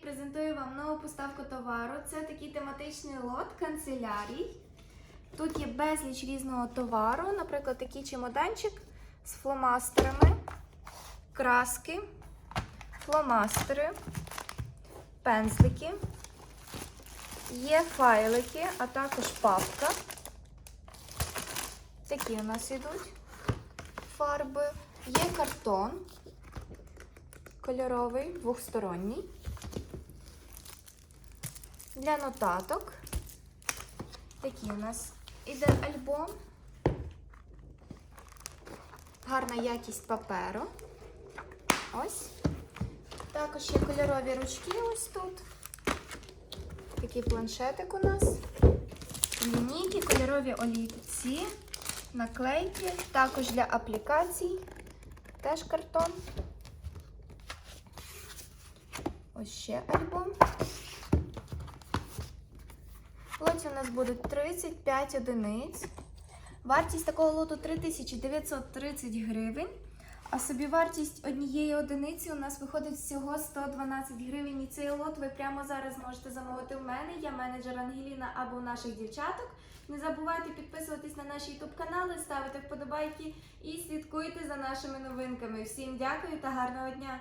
презентую вам нову поставку товару. Це такий тематичний лот канцелярій. Тут є безліч різного товару, наприклад, такий чемоданчик з фломастерами, краски, фломастери, пензлики. Є файлики, а також папка. Такі у нас йдуть фарби. Є картон кольоровий, двохсторонній. Для нотаток. Такий у нас іде альбом. Гарна якість паперу. Ось. Також є кольорові ручки ось тут. Такий планшетик у нас. Лінійки, кольорові олівці, наклейки, також для аплікацій. Теж картон. Ось ще альбом. Лоті у нас буде 35 одиниць. Вартість такого лоту 3930 гривень. А собівартість однієї одиниці у нас виходить всього 112 гривень. І цей лот ви прямо зараз можете замовити в мене. Я менеджер Ангеліна або у наших дівчаток. Не забувайте підписуватись на наші YouTube канали, ставити вподобайки і слідкуйте за нашими новинками. Всім дякую та гарного дня!